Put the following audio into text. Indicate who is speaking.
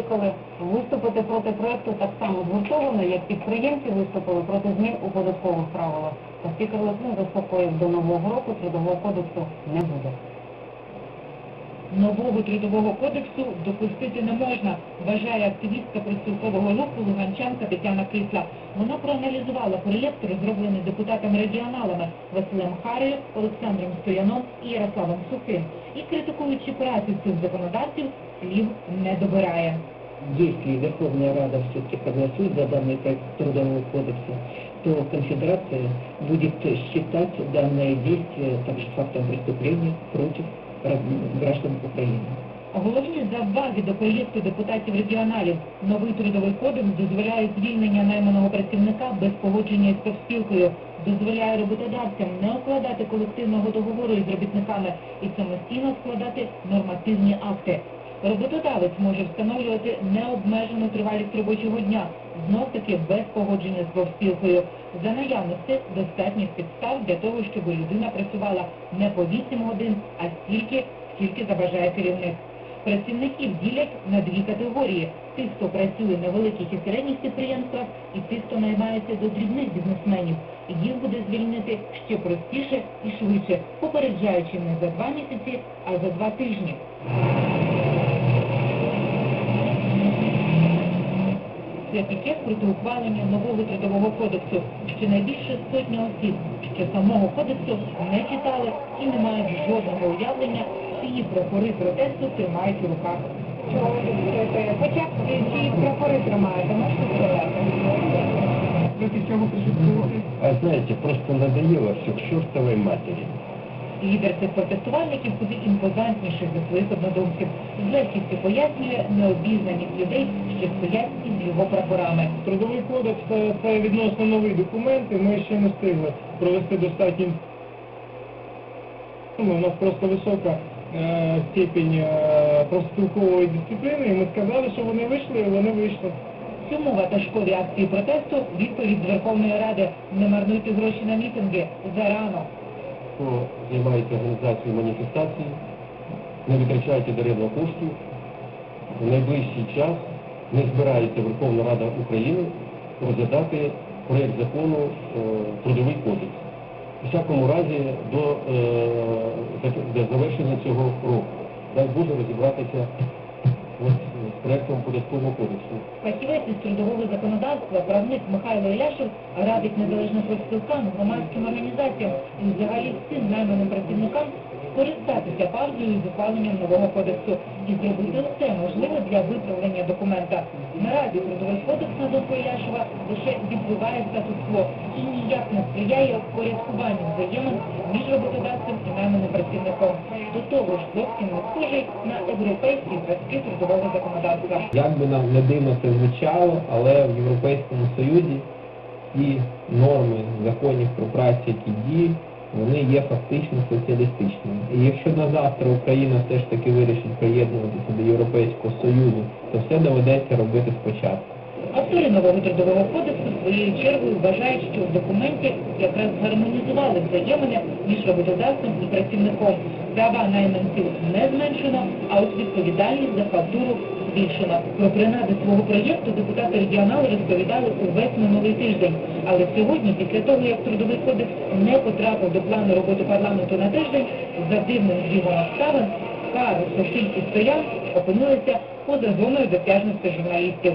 Speaker 1: закликали виступити проти проекту так само згуртовано, як підприємці виступили проти змін у податкових правилах. Та спікер Литвин заспокоїв до нового року трудового кодексу не буде.
Speaker 2: Нового трудового кодексу допустити не можна, вважає активістка профспілкового руху Луганчанка Тетяна Кисла. Вона проаналізувала проєкт, розроблений депутатами-регіоналами Василем Харею, Олександром Стояном і Ярославом Сухим. І критикуючи працю цих законодавців, слів не добирає.
Speaker 3: если Верховная Рада все-таки проголосует за данный проект Трудового кодекса, то конфедерация будет считать данное действие также фактом преступления против граждан- Украины.
Speaker 2: Головні заваги до проєкту депутатів-регіоналів новий трудовий кодекс дозволяє звільнення найманого працівника без погодження з профспілкою, дозволяє роботодавцям не укладати колективного договору із робітниками і самостійно складати нормативні акти. Роботодавець може встановлювати необмежену тривалість робочого дня, знов таки без погодження з профспілкою. За наявності достатніх підстав для того, щоб людина працювала не по 8 годин, а стільки, скільки забажає керівник. Працівників ділять на дві категорії: тих, хто працює на великих і середніх підприємствах, і тих, хто наймається до дрібних бізнесменів. Їх буде звільнити ще простіше і швидше, попереджаючи не за два місяці, а за два тижні. Це пікет проти ухвалення нового трудового кодексу, що найбільше сотні осіб, що самого кодексу не читали і не мають жодного уявлення, чиї прапори протесту тримають у руках.
Speaker 1: Хоча б ці прапори тримаєте, можете сказати?
Speaker 2: Проти цього присутствувати.
Speaker 4: А знаете, просто надоело все к чертовой матери.
Speaker 2: Лідер цих протестувальників куди імпозантніший за своїх однодумців. З легкістю пояснює необізнаність людей, що стоять із його прапорами.
Speaker 5: Трудовий кодекс це, це відносно новий документ, і ми ще не встигли провести достатньо. Ну, У нас просто висока е, степень е, профспілкової дисципліни, і ми сказали, що вони вийшли, і вони вийшли.
Speaker 2: Цьому ватажкові акції протесту відповідь з Верховної Ради не марнуйте гроші на мітинги зарано.
Speaker 4: Хто займається організацією маніфестацій, не витрачайте даремно коштів. В найближчий час не збирається Верховна Рада України розглядати проєкт закону е, Трудовий кодекс. У всякому разі до, е, до завершення цього року. Дай Боже розібратися проєктом податкового кодексу.
Speaker 2: Фахівець із трудового законодавства, правник Михайло Іляшев радить незалежним профспілкам, громадським організаціям і взагалі всім найманим працівникам скористатися паузою з ухваленням нового кодексу і зробити все можливе для виправлення документа. Наразі трудовий кодекс на думку Іляшева лише відбиває статус-кво і ніяк не сприяє впорядкуванню взаємин між роботодавцем і найманим працівником. До того ж зовсім не схожий на європейські зразки трудового законодавства.
Speaker 6: Як би нам не дивно це звучало, але в Європейському Союзі ті норми законів про працю, які діють, вони є фактично соціалістичними. І якщо на завтра Україна все ж таки вирішить приєднуватися до Європейського Союзу, то все доведеться робити спочатку.
Speaker 2: Автори нового трудового кодексу своєю чергою вважають, що в документі якраз гармонізували взаємини між роботодавцем і працівником. Права найманців не зменшено, а от відповідальність за фактуру збільшено. Про принади свого проєкту депутати регіонали розповідали увесь минулий тиждень. Але сьогодні, після того, як трудовий кодекс не потрапив до плану роботи парламенту на тиждень, за дивним збігом обставин, Кару, Сохіль і Стоян опинилися поза зоною досяжності журналістів.